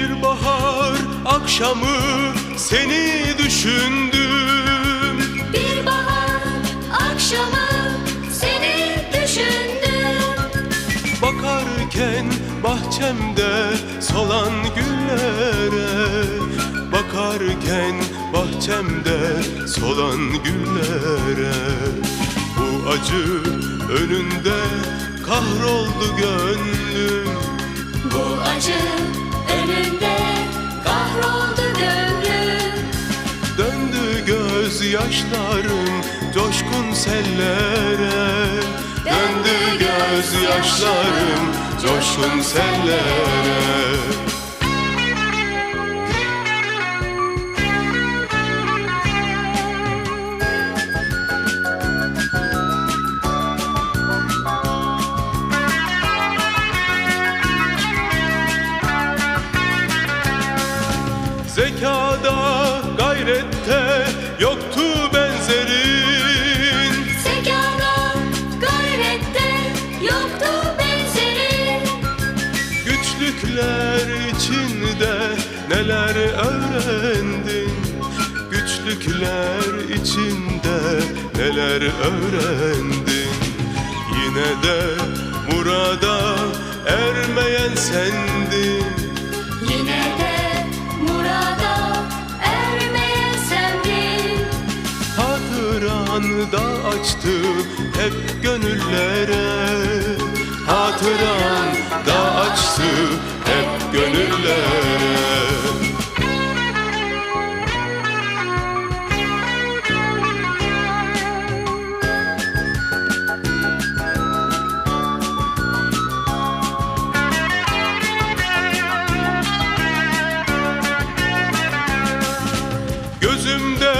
Bir bahar akşamı seni düşündüm. Bir bahar akşamı seni düşündüm. Bakarken bahçemde solan güllere Bakarken bahçemde solan güllere. Bu acı önünde kahroldu gönlüm gözyaşlarım coşkun sellere. Döndü gözyaşlarım coşkun sellere Güçlükler içinde neler öğrendin? Güçlükler içinde neler öğrendin? Yine de murada ermeyen sendin. Yine de murada ermeyen sendin. Hatıran da açtı hep gönüllere. Hatıran açtı hep gönüllere Gözümde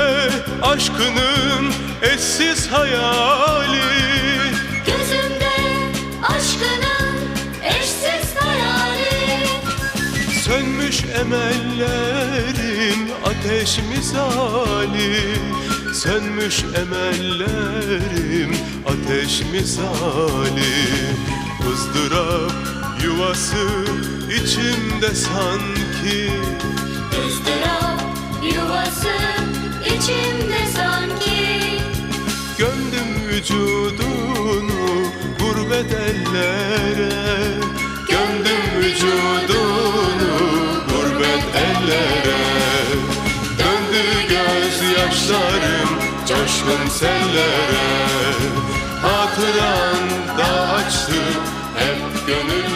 aşkının eşsiz hayali Sönmüş emellerim ateş misali. Sönmüş emellerim ateş misali. Izdırap yuvası içimde sanki. Izdırap yuvası içimde sanki. Gömdüm vücudunu gurbet ellere. Gömdüm vücudunu coşkun sellere. Hatıran da açtı hep gönül